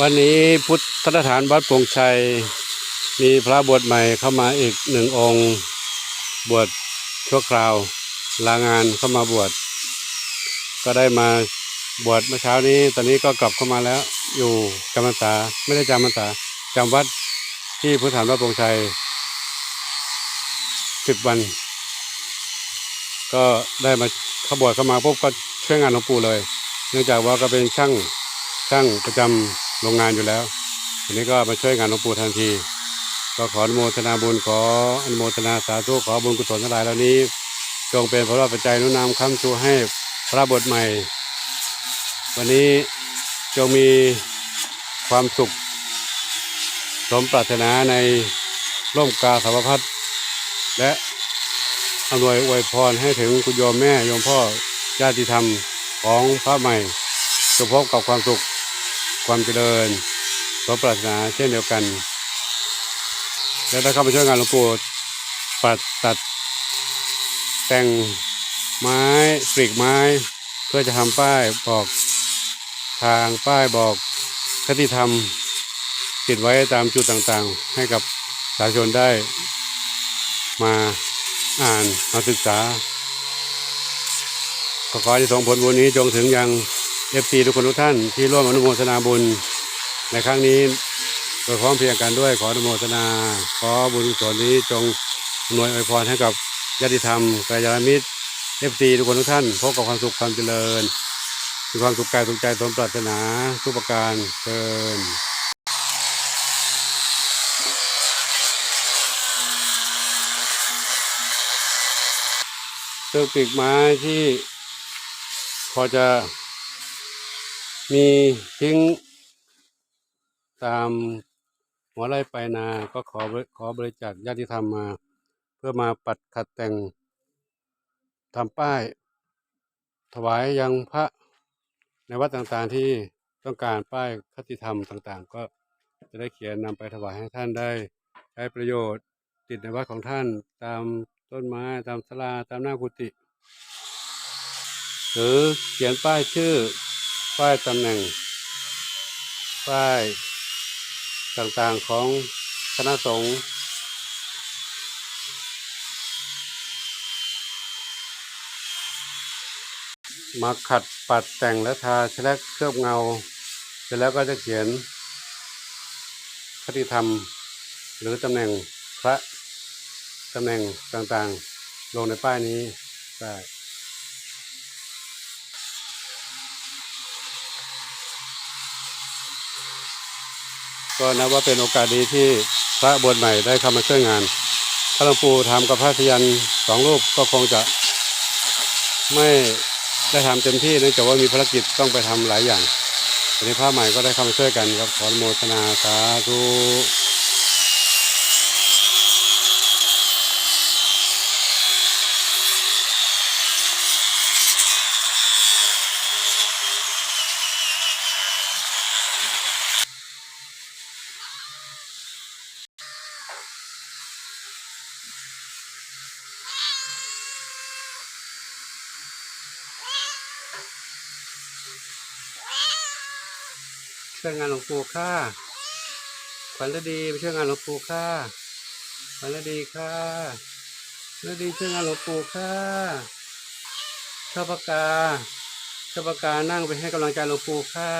วันนี้พุทธสถานวัดโปงชัย มีพระบวชใหม่เข้ามาอีกหนึ่งองค์ บวชชั่วคราว ลางานเข้ามาบวชก็ได้มาบวชเมื่อเช้านี้ ตอนนี้ก็กลับเข้ามาแล้ว อยู่จำพรรษาไม่ได้จำพรรษาจำวัดที่พุทธสถานวัดโปงชัยสิบวัน ก็ได้มาเขาบวชเข้ามาปุ๊บก็ช่วยงานหลวงปู่เลย เนื่องจากว่าก็เป็นช่างช่างประจำ โรงงานอยู่แล้วทีนี้ก็มาช่วยงานหลวงปู่ทันที ก็ขออนุโมทนาบุญขออนุโมทนาสาธุขอบุญกุศลทั้งหลายเหล่านี้ จงเป็นพระราชปัจจัยนุนนำค้ำชูให้พระบทใหม่ วันนี้จงมีความสุข สมปรารถนาในร่มกาสาวพัดและอำนวยอวยพรให้ถึงคุณโยมแม่โยมพ่อญาติธรรมของพระใหม่จงพบกับความสุข ความเจริญสมปรารถนาเช่นเดียวกัน และถ้าเข้ามาช่วยงานหลวงปู่ปัดตัดแต่งไม้ปลีกไม้ เพื่อจะทำป้ายบอกทางป้ายบอกคติธรรม ติดไว้ตามจุดต่างๆ ให้กับสาธารณชนได้ มาอ่านมาศึกษาขอขอให้ส่งผลบุญนี้จงถึงยัง เอฟซีทุกคนทุกท่านที่ร่วมอนุโมทนาบุญในครั้งนี้โดยพร้อมเพรียงกันด้วยขออนุโมทนา ขอบุญกุศลนี้จงอำนวยอวยพรให้กับญาติธรรมกัลยามิตรเอฟซีทุกคนทุกท่านพบกับความสุขความเจริญมีความสุขกายสุขใจสมปรารถนาทุกประการเชิญเจอปีกไม้ที่พอจะ มีทิ้ง ตามหัวไร่ไปนาก็ขอขอบริจาคญาติธรรมมา เพื่อมาปัดขัดแต่งทำป้าย ถวายยังพระในวัดต่างๆที่ต้องการป้ายคติธรรมต่างๆ ก็จะได้เขียนนำไปถวายให้ท่านได้ ใช้ประโยชน์ติดในวัดของท่านตามต้นไม้ตามศาลาตามหน้ากุฏิหรือเขียนป้ายชื่อ ป้ายตำแหน่ง ป้ายต่างๆของคณะสงฆ์มาขัดปัดแต่งและทาแลกเคลือบเงา เสร็จแล้วก็จะเขียนคติธรรม หรือตำแหน่งพระตำแหน่งต่างๆ ลงในป้ายนี้ได้ ก็นับว่าเป็นโอกาสดีที่พระบวชใหม่ได้เข้ามาช่วยงาน พระหลวงปู่ทำกับพระสยันสองรูปก็คงจะไม่ได้ทำเต็มที่เนื่องจากว่ามีภารกิจต้องไปทำหลายอย่างวันนี้พระใหม่ก็ได้เข้ามาช่วยกันครับขอนโมทนาสาธุ ช่วยงานหลวงปู่ค่ะขวัญฤดีไปช่วยงานหลวงปู่ค่ะขวัญฤดีค่ะฤดีช่วยงานหลวงปู่ค่ะชอบปากกาชอบปากกานั่งไปให้กำลังใจหลวงปู่ค่ะ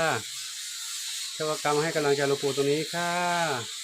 ชอบปากกามาให้กำลังใจหลวงปู่ตรงนี้ค่ะ